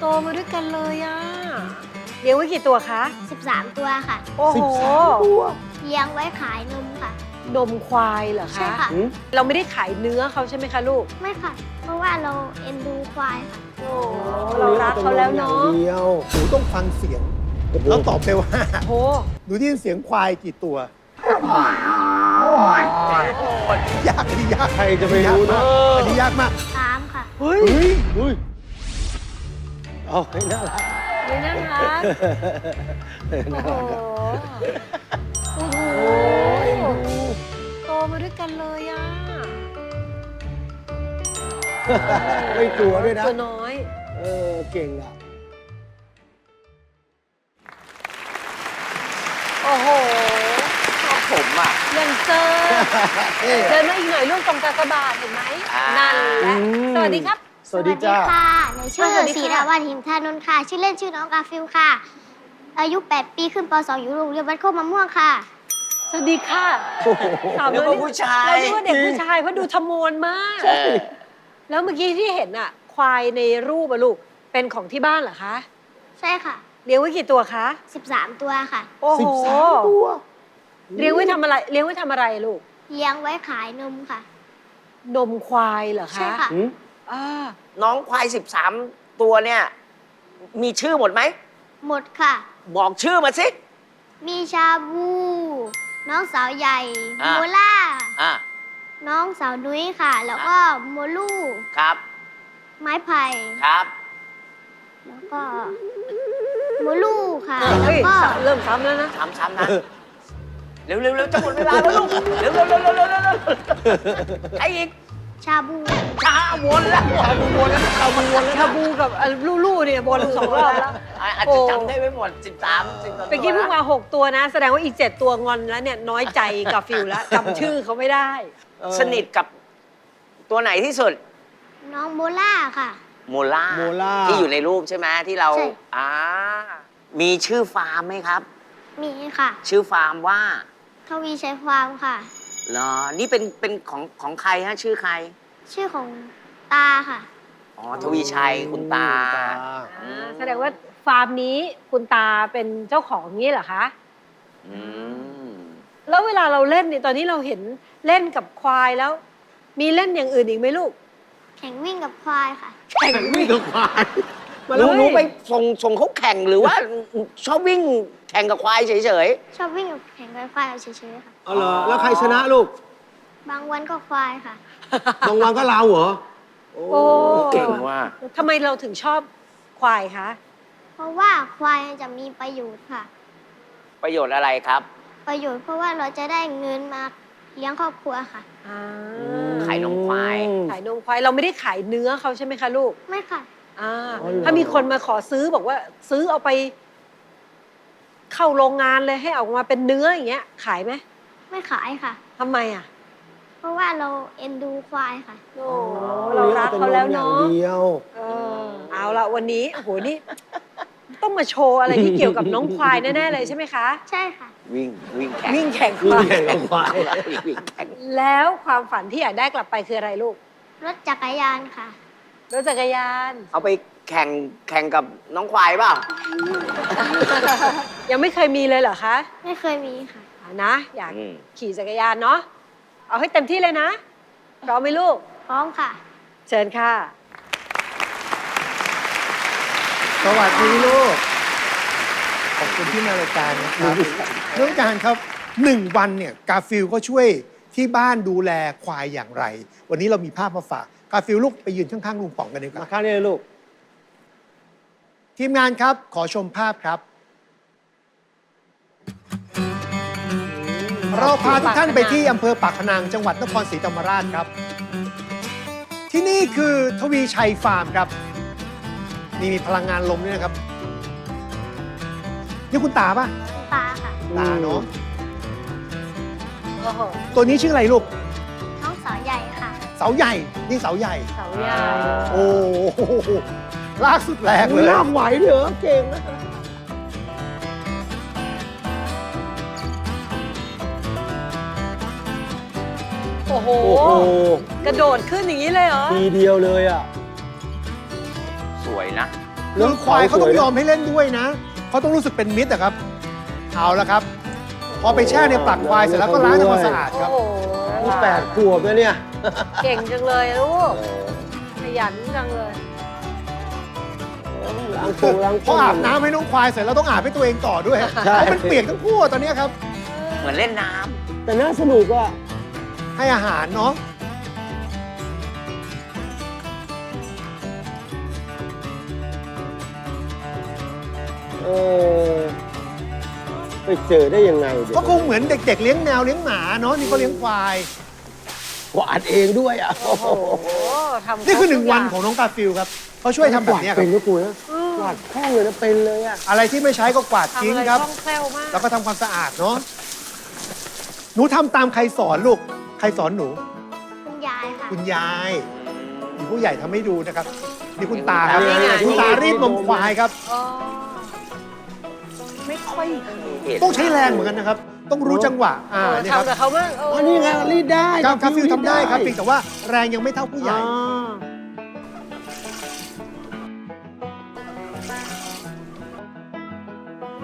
โตมาด้วยกันเลยอะเลี้ยงไว้กี่ตัวคะ 13 ตัวค่ะ โอ้โหเลี้ยงไว้ขายนมค่ะ นมควายเหรอใช่คะค่ะเราไม่ได้ขายเนื้อเขาใช่ไหมคะลูก ไม่ค่ะ เพราะว่าเราเอ็นดูควายค่ะ โอ้เรารักเขาแล้วเนาะเดียวหนูต้องฟังเสียงแล้วตอบไปว่าโอ้หนูได้ยินเสียงควายกี่ตัว ยากอันนี้ยากใครจะไปรู้เนอะ อันนี้ยากมากตามค่ะ เฮ้ย เฮ้ย โอ้ยเอาให้น่ารักไม่น่ารักโอ้โหโอ้โห โตมาด้วยกันเลยอะไม่กลัวด้วยนะ ตัวน้อย เออ เก่งอะ โอ้โหผมอะยังเจอเอ๊ะเดินมาอีกหน่อยลูกตรงกากบาทเห็นไหม นันั่นแหละ สวัสดีครับ สวัสดีจ้า ค่ะ หนูชื่อสวัสดีค่ะศรีดาวันหิมทานนท์ค่ะ ชื่อเล่นชื่อน้องกาฟิลค่ะ อายุ 8 ปีขึ้นป .2 อยู่โรงเรียนวัดโคกมะม่วงค่ะ สวัสดีค่ะถามนึกว่าผู้ชาย เราคิดว่าเด็กผู้ชายเพราะดูทมวนมากเออแล้วเมื่อกี้ที่เห็นอะควายในรูปอะลูก เป็นของที่บ้านเหรอคะ ใช่ค่ะ เลี้ยงไว้กี่ตัวคะ 13 ตัวค่ะ โอ้โห สิบสามตัวเลี้ยงไว้ทำอะไร เลี้ยงไว้ทำอะไรลูก เลี้ยงไว้ขายนมค่ะ นมควายเหรอคะ ใช่ค่ะ หืม อ่าน้องควาย 13 ตัวเนี่ย มีชื่อหมดไหม หมดค่ะ บอกชื่อมาสิ มีชาบู น้องสาวใหญ่อ่า โมล่า อะน้องสาวนุ้ยค่ะ แล้วก็โมลูครับไม้ไผ่ ครับแล้วก็โมลูค่ะเฮ้แล้วยก็เริ่มซ้ำแล้วนะซ้ำๆนะเร็วๆเร็วจะหมดเวลาแล้วลูกเร็วๆเร็วๆเร็วๆเร็วๆเร็วๆใครอีกชาบู ช้าวนแล้ววนแล้วเอาวนแล้วชาบูกับอะลู่ๆเนี่ยบนสองรอบแล้วอาจจะจำได้ไม่หมด 13 13เมื่อกี้เพิ่งมาหกตัวนะ แสดงว่าอีกเจ็ดตัวงอนแล้วเนี่ยน้อยใจกับฟิลแล้วจำชื่อเขาไม่ได้ สนิทกับตัวไหนที่สุด น้องโมล่าค่ะ โมล่าโมล่า ที่อยู่ในรูปใช่ไหมที่เราใช่ อ่ามีชื่อฟาร์มไหมครับ มีค่ะ ชื่อฟาร์มว่าทวีชัยฟาร์มค่ะ เหรอนี่เป็นเป็นของของใครฮะชื่อใคร ชื่อของตาค่ะ อ๋อทวีชัยคุณตาอ่าแสดงว่าฟาร์มนี้คุณตาเป็นเจ้าของนี้เหรอคะ อืมแล้วเวลาเราเล่นเนี่ยตอนนี้เราเห็นเล่นกับควายแล้ว มีเล่นอย่างอื่นอีกไหมลูก แข่งวิ่งกับควายค่ะ แข่งวิ่งกับควายมาหเลนูยหนูไปส่งส่งเขาแข่งหรือว่า ชอบวิ่งแข่งกับควายเฉย ชอบวิ่งกับแข่งกับควายเอาเฉยๆค่ะ เอาเหรอแล้วใครชนะลูก บางวันก็ควายค่ะ บางวันก็เราเหรอ โอ้ๆเก่งว่ะทำไมเราถึงชอบควายคะ เพราะว่าควายจะมีประโยชน์ค่ะ ประโยชน์อะไรครับ ประโยชน์เพราะว่าเราจะได้เงินมาเลี้ยงครอบครัวค่ะ อ่าขายนมควาย ขายนมควายเราไม่ได้ขายเนื้อเขาใช่ไหมคะลูก ไม่ค่ะ อ่า อ๋อเหรอ ถ้ามีคนมาขอซื้อบอกว่า ซื้อเอาไป เข้าโรงงานเลยให้ออกมาเป็นเนื้ออย่างเงี้ย ขายไหมไม่ขายค่ะ ทำไมอะเพ ราะว่าเราเอ็นดูควายค่ะ โอ้เรารักเขาแล้วเนาะเดียวเออเอาละวันนี้โอ้โหนี่ ต้องมาโชว์อะไรที่เกี่ยวกับน้องควายแน่ๆเลยใช่ไหมคะ ใช่ค่ะ วิ่งวิ่งแข่งวิ่งแข่งควิ่งวายแข่งกับควาย วิ่งแข่งแล้วความฝันที่อยากได้กลับไปคืออะไรลูกรถจักรยานค่ะ รถจักรยาน เอาไปแข่งแข่งกับน้องควายเปล่ายังไม่เคยมีเลยเหรอคะ ไม่เคยมีค่ะอะนะ อยากอืม ขี่จักรยานเนาะ เอาให้เต็มที่เลยนะพร้อมไหมลูก พร้อมค่ะ เชิญค่ะ สวัสดีลูก ขอบคุณที่มารายการนะครับน้องการครับหนึ่งวันเนี่ยกาฟิลก็ช่วยที่บ้านดูแลควายอย่างไร วันนี้เรามีภาพมาฝาก กาฟิลลูกไปยืนข้างๆลุงป๋องกันดีกมาว่า ข้างนี้เลยลูก ทีมงานครับ ขอชมภาพครับ เราพาทุกท่านไปที่อำเภอปากพนังจังหวัดนครศรีธรรมราชครับ ที่นี่คือทวีชัยฟาร์มครับนี่มีพลังงานลมด้วยนะครับนี่คุณตาปะตาค่ะ ตาเนาะโอ้โหตัวนี้ชื่ออะไรลูก น้องสาวใหญ่ค่ะ เสาใหญ่นี่เสาใหญ่ เสาใหญ่ โอ้โหลากสุดแรงเลย ลากไหวเหรอเก่งนะ โอ้โห โอ้โหกระโดดขึ้นอย่างนี้เลยเหรอ ทีเดียวเลยอะโสวยนะคือควายเขาต้องยอมให้เล่นด้วยนะ เขาต้องรู้สึกเป็นมิตรอะครับ เอาละครับ พอไปแช่ในปลักควายเสร็จแล้วก็ล้างทำความสะอาดโอ้ครับโหนี่แปดขวบแล้วเนี่ย เก่งจังเลยลูก ขยันจังเลย ล้างตัวล้างพออาบน้ำให้น้องควายเสร็จแล้วต้องอาบให้ตัวเองต่อด้วยใช่เพราะมันเปียกทั้งคู่อะตอนเนี้ยครับ เหมือนเล่นน้ำแต่น่าสนุกอะ ให้อาหารเนาะเออไปเจอได้ยังไงเดี๋ยวก็คงเหมือนเด็ก ๆ เลี้ยงแมวเลี้ยงหมาเนาะนี่ก็เลี้ยงควายกวาดเองด้วยอะโอ้โหทำนี่คือหนึ่งทุกวันย่าของน้องกาฟิลครับเขาช่วยทำแบบเนี้ยคเป็รับนก็กูนะอืมกวาดคล่องเลยนะเป็นเลยอะอะไรที่ไม่ใช้ก็กวาดทำทิ้งอะไรครับคล่องแคล่วมากแล้วก็ทำความสะอาดเนาะหนูทำตามใครสอนลูก ใครสอนหนู คุณยายค่ะ คุณยายมีผู้ใหญ่ทำให้ดูนะครับ นี่คุณตาครับ นี่ไง คุณตารีดนมควายครับอ๋อไม่ค่อยเคยต้องใช้แรงเหมือนกันนะครับ ต้องรู้จังหวะ อ่าเออนี่ครับทำกับเขาบ้างเอ๋อนี่ไงรีดได้กาฟิลทำได้ครับเพียงแต่ว่าแรงยังไม่เท่าผู้ใหญ่อ่า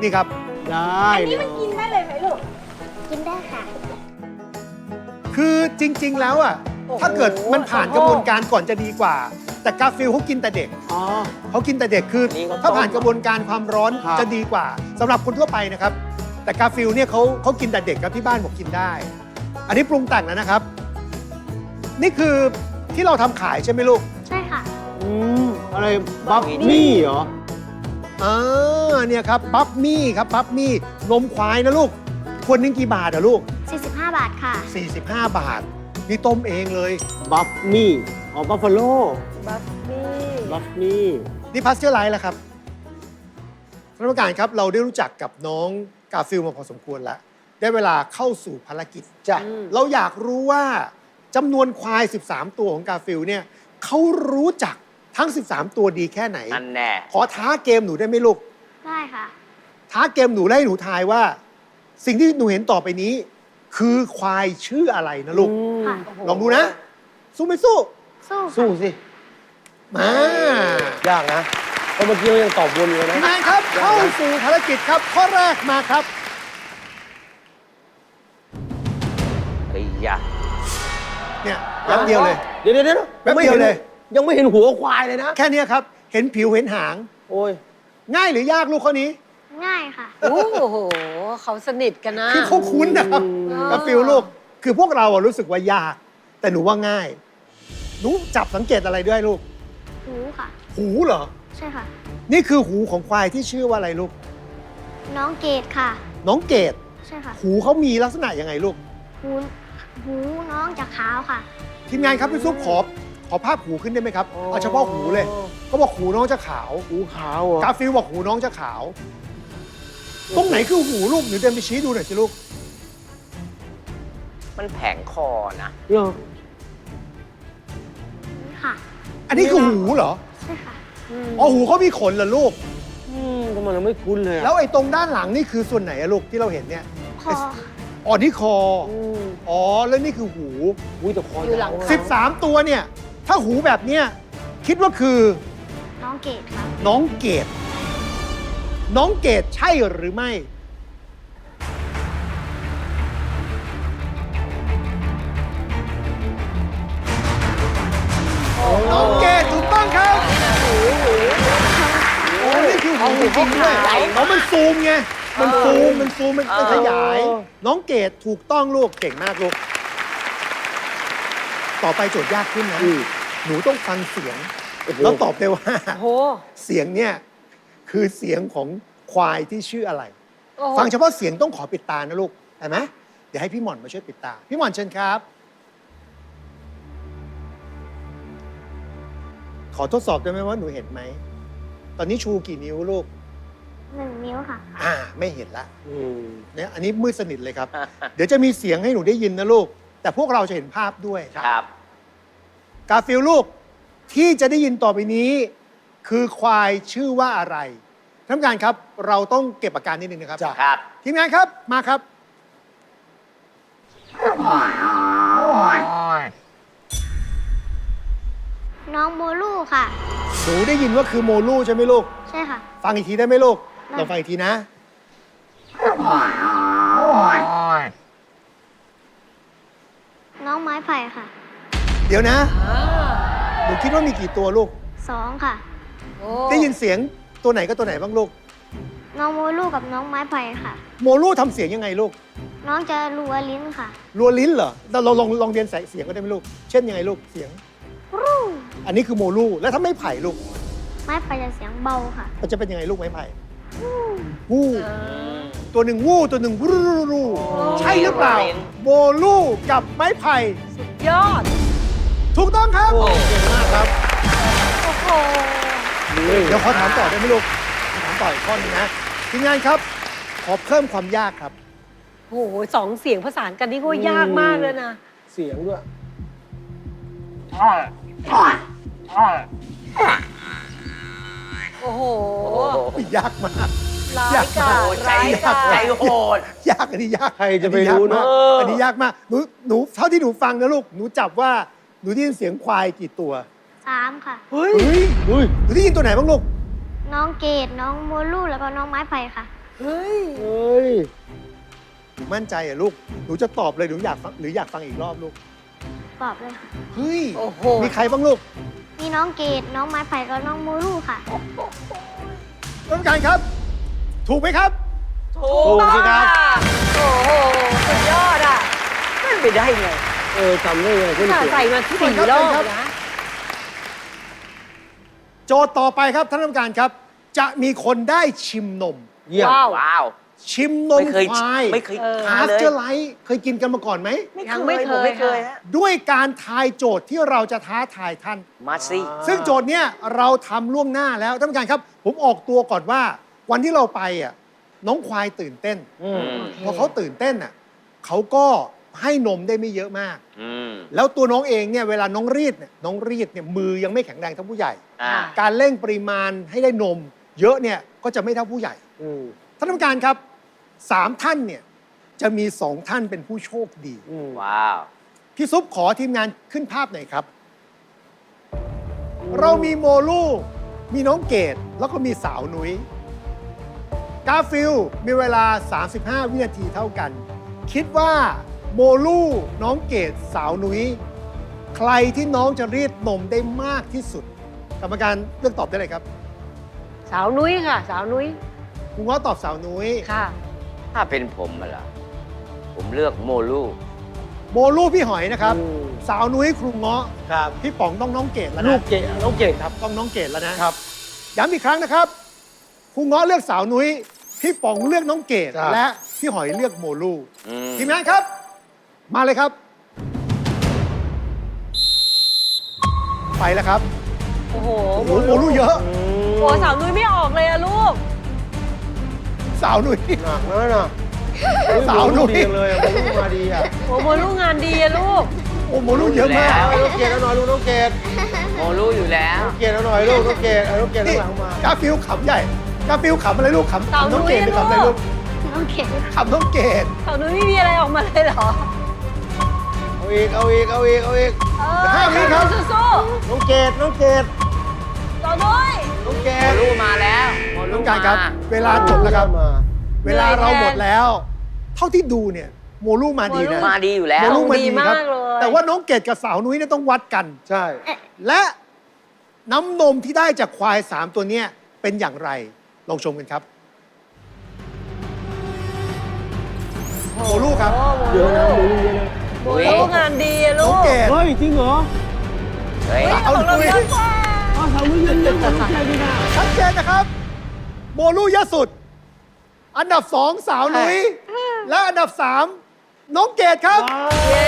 นี่ครับ ได้เนี่ยกินได้ค่ะ คือจริง ๆ แล้วอะโอ้โหถ้าเกิดมันผ่านกระบวนการก่อนจะดีกว่า แต่กาฟิลเขากินแต่เด็กอ๋อ เขากินแต่เด็กคือนี่เขาถ้าต้มผ่านกระบวนการความร้อนครับ จะดีกว่าสำหรับคนทั่วไปนะครับ แต่กาฟิลเนี่ยเขาเขากินแต่เด็กครับที่บ้านบอกกินได้ อันนี้ปรุงแต่งแล้วนะครับ นี่คือที่เราทำขายใช่ไหมลูกใช่ค่ะ อืมอะไรบัฟนี่เหรอ อ่าเนี่ยครับบัฟมี่ครับบัฟมี่นมควายนะลูกคนนึงกี่บาทอะลูก 45 บาทค่ะ 45 บาท นี่ต้มเองเลย บัฟนี่อ๋อบัฟฟาโลบัฟนี่บัฟนี่นี่พัสเจอร์ไลท์แล้วครับท่านผู้การครับเราได้รู้จักกับน้องกาฟิลมาพอสมควรแล้ว ได้เวลาเข้าสู่ภารกิจจ้ะอืมเราอยากรู้ว่าจำนวนควาย 13 ตัวของกาฟิลเนี่ยเขารู้จักทั้ง 13 ตัวดีแค่ไหน นั่นแน่ขอท้าเกมหนูได้ไหมลูก ได้ค่ะ ท้าเกมหนูแล้วให้หนูทายว่า สิ่งที่หนูเห็นต่อไปนี้ คือควายชื่ออะไรนะลูก ค่ะลองดูนะ สู้ไม่สู้ สู้สู้สิ มายากนะเพราะเมื่อกี้เรายังตอบวนอยู่เลยทีนะ มงานครับ เข้าสู่ภารกิจครับ ข้อแรกมาครับ ไอ้ยะเนี่ยแป๊บเดียวเลย เดี๋ยวเดี๋ยวเดี๋ยวแป๊บเดียวเลย ยังไม่เห็นหัวควายเลยนะ แค่เนี้ยครับ เห็นผิวเห็นหาง โอ้ย ง่ายหรือยากลูกข้อนี้ ง่ายค่ะ โอ้โห เขาสนิทกันนะคือเขาคุ้นนะครับอืมกับฟิลลูก คือพวกเราอะรู้สึกว่ายาก แต่หนูว่าง่าย หนูจับสังเกตอะไรด้วยลูก หูค่ะ หูเหรอ ใช่ค่ะ นี่คือหูของควายที่ชื่อว่าอะไรลูก น้องเกดค่ะ น้องเกดใช่ค่ะ หูเขามีลักษณะยังไงลูก หูหูน้องจะขาวค่ะ ทีมงานครับพี่ซุปขอขอภาพหูขึ้นได้ไหมครับ เอาเฉพาะหูเลยเขาบอกหูน้องจะขาว หูขาวเหรอกาฟิลบอกหูน้องจะขาว ตรงไหนคือหูลูกหนูเดินไปชี้ดูหน่อยสิลูกมันแผงคอนะ เหรอนี่ค่ะอันนี้คือหูเหรอใช่ค่ะ อ๋อหูเขามีขนเหรอลูก อืมทำไมเราไม่คุ้นเลยอะแล้วไอ้ตรงด้านหลังนี่คือส่วนไหนอะลูกที่เราเห็นเนี่ยคออ๋อนี่คออืมอ๋อแล้วนี่คือหู อุ้ยแต่คออยู่หลังยาวอะ13 ตัวเนี่ย ถ้าหูแบบเนี้ยคิดว่าคือน้องเกดค่ะน้องเกด น้องเกดใช่หรือไม่ น้องเกดถูกต้องครับ โอ้นี่คือหูจริงๆด้วยอ๋อมันซูมไง มันซูม มันซูม มันมันขยาย น้องเกดถูกต้องลูก เก่งมากลูก ต่อไปโจทย์ยากขึ้นนะอืมหนูต้องฟังเสียงโอ้โหแล้วตอบได้ว่า โอ้โห เสียงเนี่ย คือเสียงของควายที่ชื่ออะไร โอ้โหฟังเฉพาะเสียงต้องขอปิดตานะลูกเห็นไหมเดี๋ยวให้พี่หม่อนมาช่วยปิดตา พี่หม่อนเชิญครับ ขอทดสอบได้ไหมว่าหนูเห็นไหม ตอนนี้ชูกี่นิ้วลูก หนึ่งนิ้วค่ะ อ่า ไม่เห็นละอืม เนี่ยอันนี้มืดสนิทเลยครับ เดี๋ยวจะมีเสียงให้หนูได้ยินนะลูก แต่พวกเราจะเห็นภาพด้วย ครับ กาฟิลลูกที่จะได้ยินต่อไปนี้ คือควายชื่อว่าอะไรท่านผู้การครับเราต้องเก็บอาการนิดนึงนะครับ ครับ ทีมงานครับมาครับนน้องโมลูค่ะ หนูได้ยินว่าคือโมลูใช่ไหมลูก ใช่ค่ะ ฟังอีกทีได้ไหมลูกได้ ลองฟังอีกทีนะ น้องไม้ไผ่ค่ะเดี๋ยวนะอ่าหนูคิดว่ามีกี่ตัวลูกสองค่ะโอ้ ได้ยินเสียงตัวไหนก็ตัวไหนบ้างลูก น้องโมลูกับน้องไม้ไผ่ค่ะ โมลูทำเสียงยังไงลูก น้องจะรัวลิ้นค่ะ รัวลิ้นเหรอเราลองลองลองเรียนเสียงก็ได้ไหมลูก เช่นยังไงลูกเสียงอันนี้คือโมลูแล้วถ้าไม่ไผ่ลูก ไม้ไผ่จะเสียงเบาค่ะมันจะเป็นยังไงลูกไม้ไผ่วู้อ่าตัวหนึ่งวู้ตัวหนึ่งวู้รูรูใช่หรือเปล่าโมลูกับไม้ไผ่สุดยอด ถูกต้องครับโอ้เก่งมากครับ โอ้โห เดี๋ยวขอถามต่อได้ไหมลูกถามต่ออีกข้อหนึงนะทีมงานครับ ขอเพิ่มความยากครับ โอ้โหสองเสียงผสานกันนี่ก็ยากมากเลยนะ เสียงด้วยโอ้โหยากมาก ร้ายยากกามาโอ้จใจร้ายกาจใจโหด ยากอันนี้ยากใครจะไปอันนี้ยากรู้นะมากเอออัอันนี้ยากมากหนูหนูเท่าที่หนูฟังนะลูกหนูจับว่าหนูได้ยินเสียงควายกี่ตัว สามค่ะ เฮ้ยอุ้ยหนูได้ยินตัวไหนบ้างลูก น้องเกดน้องโมลูแล้วก็น้องไม้ไผ่ค่ะ เฮ้ยเฮ้ยหนูมั่นใจเหรอะลูก หนูจะตอบเลยหนูอยากฟังหรืออยากฟังอีกรอบลูก ตอบเลยค่ะ เฮ้ย โอ้โห มีใครบ้างลูกมีน้องเกดน้องไม้ไผ่กับน้องโมลูค่ะกรรมการครับ ถูกไหมครับ ถูถูกกต้องสิครับค่ะโอ้โห สุดยอดอะมันไปได้ไงเออจำได้ไงขึ้นน่าเสียงใส่มาที่สี่ครับรอบครับนะ โจทย์ต่อไปครับท่านกรรมการครับ จะมีคนได้ชิมนม เยี่ยม ว้าว ว้าว ชิมนมไม่เคยควายไม่เคยเออทาพานสเลยเจอร์ไลท์เคยกินกันมาก่อนไหม ยังไม่เคยผมไม่เคยค่ะฮะด้วยการทายโจทย์ที่เราจะท้าทายท่าน มาสิอ่าซึ่งโจทย์เนี้ยเราทำล่วงหน้าแล้วท่านผู้การครับ ผมออกตัวก่อนว่า วันที่เราไปอะน้องควายตื่นเต้นอืมพอเขาตื่นเต้นอะเขาก็ ให้นมได้ไม่เยอะมาก อืม แล้วตัวน้องเองเนี่ยเวลาน้องรีดเนี่ยน้องรีดเนี่ยมือยังไม่แข็งแรงเท่าผู้ใหญ่ อ่า การเร่งปริมาณให้ได้นม เยอะเนี่ยก็จะไม่เท่าผู้ใหญ่อืมท่านผู้การครับสามท่านเนี่ยจะมีสองท่านเป็นผู้โชคดี อืมว้าว พี่ซุปขอทีมงานขึ้นภาพหน่อยครับ เรามีโมลู มีน้องเกดแล้วก็มีสาวนุ้ยกาฟิลมีเวลา 35 วินาทีเท่ากัน คิดว่า โมลูน้องเกดสาวนุ้ยใครที่น้องจะรีดนมได้มากที่สุด กรรมการเลือกตอบได้เลยครับสาวนุ้ยค่ะ สาวนุ้ยคุณง้อตอบสาวนุ้ยค่ะ ถ้าเป็นผมอะล่ะ ผมเลือกโมลูโมลูพี่หอยนะครับอืมสาวนุ้ยครูเงาะครับ พี่ป๋องต้องน้องเกดแล้วนะลูกเกดน้องเกดครับ ต้องน้องเกดแล้วนะครับ ย้ำอีกครั้งนะครับครูเง้อเลือกสาวนุ้ยพี่ป๋องเลือกน้องเกดครับ และพี่หอยเลือกโมลูอืม ทีมงานครับ มาเลยครับ ไปแล้วครับโอ้โหโอ้โหโมลูเยอะอืโอ้สาวนุ้ยไม่ออกเลยอะลูก สาวนุ้ยหนักนะน่ะสาวหนุ่ย ดีจังเลยอะผมมาดีอะโอ้โมลูงานดีอะลูก โอ้โมลูเยอะมาก เอาน้องเกดเอาหน่อยลูกน้องเกดโมลูอยู่แล้วน้องเกดเอาหน่อยลูกน้องเกดเอาน้องเกดข้างหลังมากาฟิลขำใหญ่กาฟิลขำอะไรลูกขำสาวขำน้องเกดหรือนุ้ยขำอะไรลูลูกกน้องเกดขำน้องเกดสาวนุ้ยไม่มีอะไรออกมาเลยเหรอ เอาอีก เอาอีก เอาอีก เอาอีก เออห้าวิครับ สู้น้องเกดน้องเกดๆสาวนุ้ยน้องเกโมดลูมาแล้วโมลูต้องการครับมาเวลาจบแล้วครับมาเวลาเราหมดแล้ว เท่าที่ดูเนี่ย โมลูมาดีนะมาดีอยู่แล้ว โมลูมาดีครับดีมากเลย แต่ว่าน้องเกดกับสาวนุ้ยเนี่ยต้องวัดกัน ใช่ และน้ำนมที่ได้จากควายสามตัวเนี้ยเป็นอย่างไร ลองชมกันครับ โมลูครับโอ้โมเดี๋ยวนะลูหนูเยอะนะโมลู งานดีอะลูน้องกเกดเฮ้ยจริงเหรอเฮ้ยเอาของเราคุยเยอะกว่าอ้าวสาวนุ่ยเยอะเยอะน้องเกดดีนะชัดเจนนะครับโมลูเยอะสุด อันดับสองสาวนุ้ยและอันดับสามน้องเกดครับเย้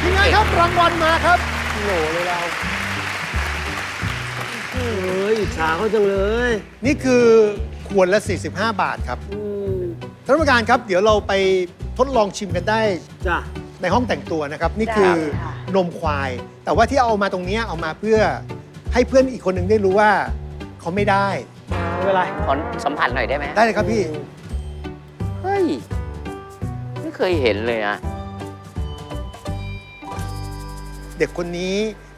ทีมงานครับรางวัลมาครับโหลเลยเราเฮ้ยอิจฉาเขาจังเลย นี่คือขวดละ 45 บาทครับอืมท่านผู้การครับ เดี๋ยวเราไป ทดลองชิมกันได้จ้ะ ในห้องแต่งตัวนะครับ นี่คือได้ค่ะ นมควาย แต่ว่าที่เอามาตรงเนี้ยเอามาเพื่อให้เพื่อนอีกคนหนึ่งได้รู้ว่าเขาไม่ได้ ไม่เป็นไร ขอสัมผัสหน่อยได้ไหมได้เลยครับพี่ เฮ้ย ไม่เคยเห็นเลยนะ เด็กคนนี้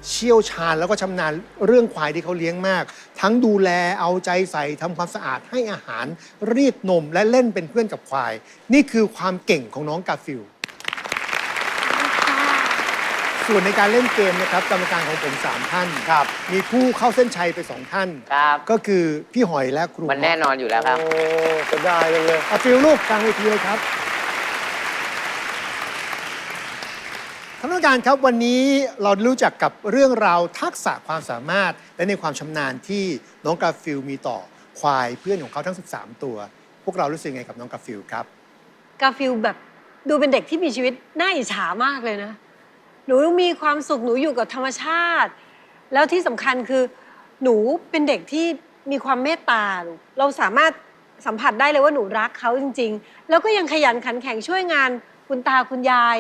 เชี่ยวชาญแล้วก็ชำนาญเรื่องควายที่เขาเลี้ยงมาก ทั้งดูแลเอาใจใส่ทำความสะอาดให้อาหาร รีดนมและเล่นเป็นเพื่อนกับควาย นี่คือความเก่งของน้องกาฟิล ส่วนในการเล่นเกมนะครับกรรมการของผมสามท่านครับ มีผู้เข้าเส้นชัยไปสองท่าน ครับ ก็คือพี่หอยและครูมันแน่นอนอยู่แล้วครับ โอ้จะได้เลยเลยอาฟิลลูกกลางเวทีเลยครับ ท่านผู้การครับวันนี้เรารู้จักกับเรื่องราวทักษะความสามารถ และในความชำนาญที่น้องกาฟิลมีต่อควายเพื่อนของเขาทั้ง 13 ตัว พวกเรารู้สึกไงกับน้องกาฟิลครับ กาฟิลแบบดูเป็นเด็กที่มีชีวิตน่าอิจฉามากเลยนะ หนูมีความสุขหนูอยู่กับธรรมชาติ แล้วที่สำคัญคือ หนูเป็นเด็กที่มีความเมตตาลูกเราสามารถสัมผัสได้เลยว่าหนูรักเขาจริง ๆ แล้วก็ยังขยันขันแข็งช่วยงานคุณตาคุณยาย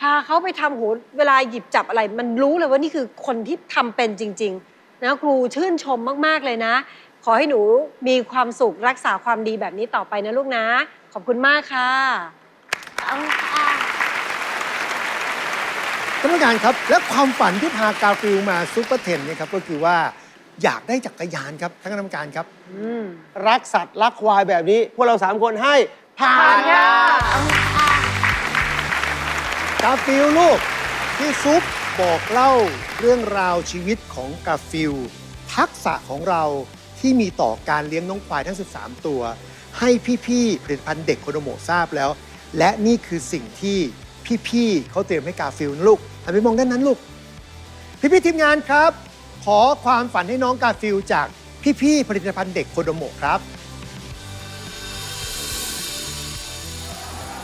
พาเขาไปทำโหเวลาหยิบจับอะไร มันรู้เลยว่านี่คือคนที่ทำเป็นจริง ๆ นะครูชื่นชมมากๆเลยนะ ขอให้หนูมีความสุขรักษาความดีแบบนี้ต่อไปนะลูกนะ ขอบคุณมากค่ะ เอาค่ะท่านผู้การครับ และความฝันที่พากาฟิลมาซูเปอร์เทนเนี่ยครับก็คือว่าอยากได้จักรยานครับท่านคณะกรรมการครับ อืม รักสัตว์ รักควายแบบนี้ พวกเราสามคนให้ผ่านค่ะ กาฟิลลูกที่ซุปบอกเล่าเรื่องราวชีวิตของกาฟิลทักษะของเราที่มีต่อการเลี้ยงน้องควายทั้ง 13 ตัว ให้พี่ๆผลิตภัณฑ์เด็กโคโดโมทราบแล้ว และนี่คือสิ่งที่พี่ๆเขาเตรียมให้กาฟิลนะลูกหันไปมองด้านนั้นลูก พี่ๆทีมงานครับ ขอความฝันให้น้องกาฟิลจากพี่ๆผลิตภัณฑ์เด็กโคโดโมครับ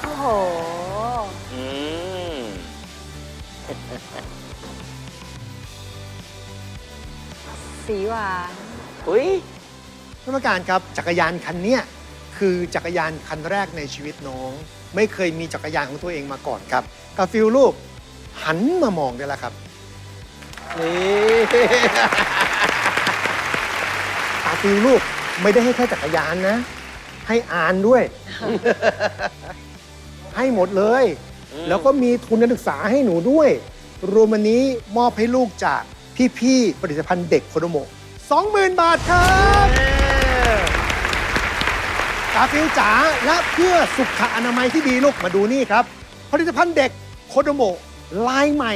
โอ้โห สีหวานอุ้ยท่านผู้การครับจักรยานคันเนี้ยคือจักรยานคันแรกในชีวิตน้อง ไม่เคยมีจักรยานของตัวเองมาก่อนครับกาฟิลลูกหันมามองได้แล้วครับนี่กาฟิลลูกไม่ได้ให้แค่จักรยานนะ ให้อ่านด้วย ให้หมดเลย แล้วก็มีทุนการศึกษาให้หนูด้วย รวมวันนี้มอบให้ลูกจากพี่ๆผลิตภัณฑ์เด็กโคโดโม20,000 บาทครับกาฟิลจ๋าและเพื่อสุขอนามัยที่ดีลูกมาดูนี่ครับ ผลิตภัณฑ์เด็กโคโดโมลายใหม่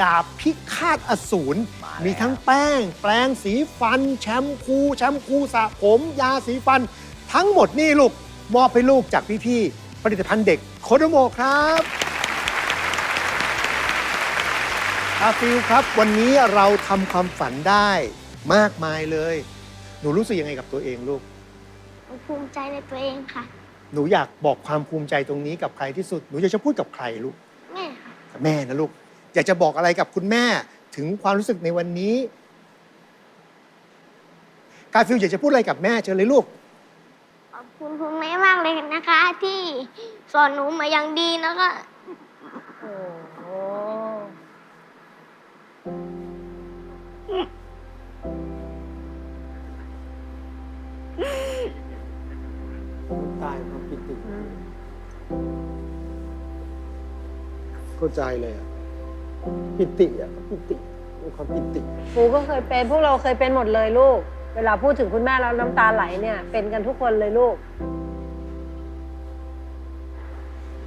ดาบพิฆาตอสูรม,มีทั้งแป้ง แปรงสีฟัน แชมพู แชมพูสระผม ยาสีฟัน ทั้งหมดนี่ลูก มอบให้ลูกจากพี่ๆผลิตภัณฑ์เด็กโคโดโมครับ กาฟิลครับ วันนี้เราทำความฝันได้มากมายเลย หนูรู้สึกยังไงกับตัวเองลูก ภูมิใจในตัวเองค่ะ หนูอยากบอกความภูมิใจตรงนี้กับใครที่สุด หนูอยากจะพูดกับใครลูก แม่ค่ะ กับแม่นะลูก อยากจะบอกอะไรกับคุณแม่ถึงความรู้สึกในวันนี้ กาฟิลอยากจะพูดอะไรกับแม่เชิญเลยลูก ขอบคุณคุณแม่มากเลยนะคะ ที่สอนหนูมาอย่างดีนะคะ โอ้โหตายความปิติเข้าใจเลยอะปิติอะปิติมีความปิติครูก็เคยเป็นพวกเราเคยเป็นหมดเลยลูก เวลาพูดถึงคุณแม่แล้วน้ำตาไหลเนี่ย เป็นกันทุกคนเลยลูก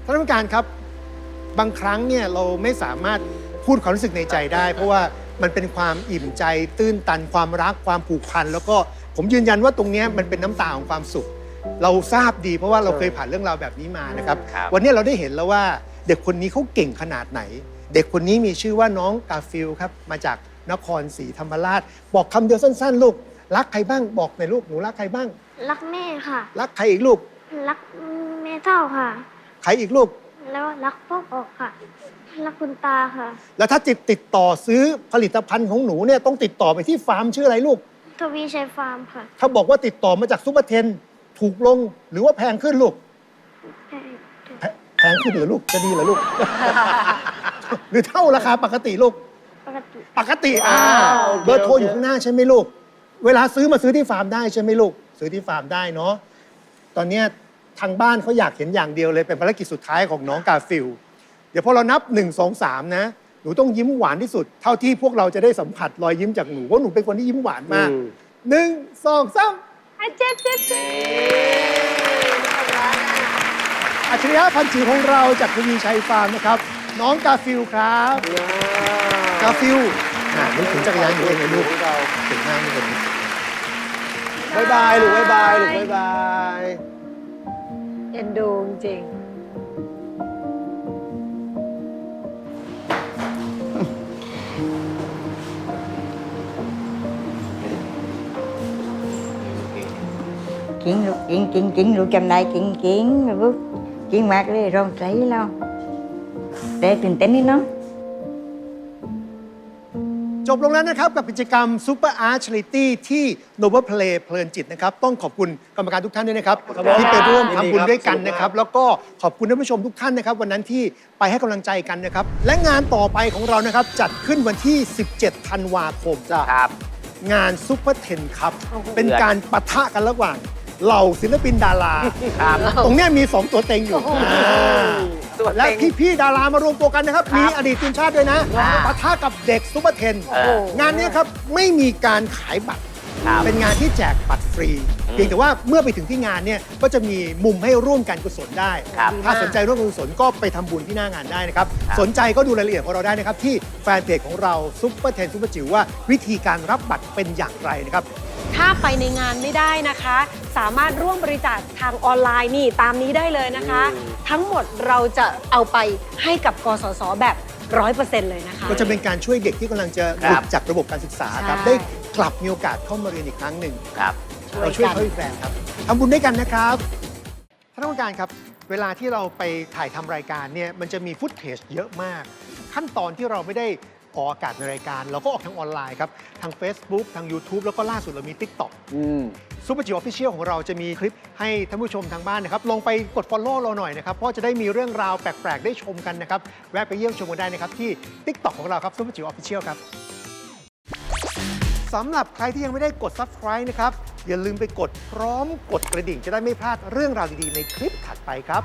ท่านผู้การครับ บางครั้งเนี่ยเราไม่สามารถพูดความรู้สึกในใจได้ เพราะว่า มันเป็นความอิ่มใจ ตื้นตันความรักความผูกพัน แล้วก็ผมยืนยันว่าตรงเนี้ยมันเป็นน้ำตาของความสุข เราทราบดีเพราะว่าเราเคยผ่านเรื่องราวแบบนี้มานะครับ ครับ วันนี้เราได้เห็นแล้วว่าเด็กคนนี้เขาเก่งขนาดไหน เด็กคนนี้มีชื่อว่าน้องกาฟิลครับ มาจากนครศรีธรรมราช บอกคำเดียวสั้น ๆ ลูก รักใครบ้างบอกหน่อยลูกหนูรักใครบ้าง รักแม่ค่ะ รักใครอีกลูกรักแม่เท่าค่ะ ใครอีกลูก แล้วรักพ่อออกค่ะ รักคุณตาค่ะ แล้วถ้าจิตติดต่อซื้อผลิตภัณฑ์ของหนูเนี่ยต้องติดต่อไปที่ฟาร์มชื่ออะไรลูก ทวีชัยฟาร์มค่ะ ถ้าบอกว่าติดต่อมาจากซูเปอร์เทน ถูกลงหรือว่าแพงขึ้นลูก แพแพงขึ้นเหรือลูกจะดีเหรอลูก หรือเท่าราคาปกติลูก ปกติ ปกติอ่าโอเค เบอร์โทรโอเคอยู่ข้างหน้าใช่ไหมลูก เวลาซื้อมาซื้อที่ฟาร์มได้ใช่ไหมลูก ซื้อที่ฟาร์มได้เนาะ ตอนเนี้ยทางบ้านเขาอยากเห็นอย่างเดียวเลยเป็นภารกิจสุดท้ายของน้องกาฟิล เดี๋ยวพอเรานับ 1 2 3 นะ หนูต้องยิ้มหวานที่สุด เท่าที่พวกเราจะได้สัมผัสรอยยิ้มจากหนูเพราะหนูเป็นคนที่ยิ้มหวานมากอืม หนึ่งสองสาม อะเจ็บเจ็บเจ็บอัจฉริยะพันธุ์จิ๋วของเราจากทวีชัยฟาร์มนะครับ น้องกาฟิลครับ กาฟิลอ่านึกถึงจักรยานอยู่เองเลยลูกเก่งมากนี่คนนี้บายบายลูกบายบายลูกบายบาย เอ็นดูจริงกิ นลูกกินกินกินลูกจำได้กินกินลูกกินมากเลยร้องใจแล้วแต่ตื่นเต้นนิดเนาะจบลงแล้วนะครับ กับกิจกรรม Super Art Charity ที่ Noble Play เพลินจิตนะครับ ต้องขอบคุณกรรมการทุกท่านด้วยนะครับ ที่ไปร่วมทำบุญด้วยกันนะครับ แล้วก็ขอบคุณท่านผู้ชมทุกท่านนะครับ วันนั้นที่ไปให้กำลังใจกันนะครับ และงานต่อไปของเรานะครับ จัดขึ้นวันที่ 17 ธันวาคมครับ งานซุปเปอร์เทนครับ เป็นการปะทะกันระหว่าง เหล่าศิลปินดารา ครับตรงเนี้ยมี 2 ตัวเต็งอยู่อ่าตัวและเต็ง พี่ๆดารามารวมตัวกันนะครับ มีอดีตทีมชาติด้วยนะอ่าปะทะกับเด็กซุปเปอร์เทน เอองานนี้ครับไม่มีการขายบัตร ครับเป็นงานที่แจกบัตรฟรี เพียงแต่ว่าเมื่อไปถึงที่งานเนี่ยก็จะมีมุมให้ร่วมการกุศลได้ ครับถ้าสนใจร่วมการกุศลก็ไปทำบุญที่หน้างานได้นะครับ ครับสนใจก็ดูรายละเอียดของเราได้นะครับ ที่แฟนเพจของเราซุปเปอร์เทนซุปเปอร์จิ๋วว่าวิธีการรับบัตรเป็นอย่างไรนะครับ ถ้าไปในงานไม่ได้นะคะ สามารถร่วมบริจาคทางออนไลน์นี่ตามนี้ได้เลยนะคะ ทั้งหมดเราจะเอาไปให้กับกสศแบบร้อยเปอร์เซ็นต์เลยนะคะ ก็จะเป็นการช่วยเด็กที่กำลังจะหครัลุบดจากระบบการศึกษาครับ ใช่ ได้กลับมีโอกาสเข้ามาเรียนอีกครั้งหนึ่ง ครับ เราช่วยเขาอีกแรงครับทำบุญด้วยกันนะครับท่านผู้การครับ เวลาที่เราไปถ่ายทำรายการเนี่ยมันจะมีฟุตเทจเยอะมาก ขั้นตอนที่เราไม่ได้ ออกอากาศในรายการ เราก็ออกทางออนไลน์ครับ ทาง Facebook ทาง YouTube แล้วก็ล่าสุดเรามี TikTok อืมซูเปอร์จิ๋วออฟฟิเชียลของเราจะมีคลิปให้ท่านผู้ชมทางบ้านนะครับ ลองไปกด Follow เราหน่อยนะครับ เพราะจะได้มีเรื่องราวแปลก ๆ ได้ชมกันนะครับ แวะไปเยี่ยมชมกันได้นะครับ ที่ TikTok ของเราครับซูเปอร์จิ๋วออฟฟิเชียลครับสำหรับใครที่ยังไม่ได้กด Subscribe นะครับอย่าลืมไปกดพร้อมกดกระดิ่งจะได้ไม่พลาดเรื่องราวดีๆในคลิปถัดไปครับ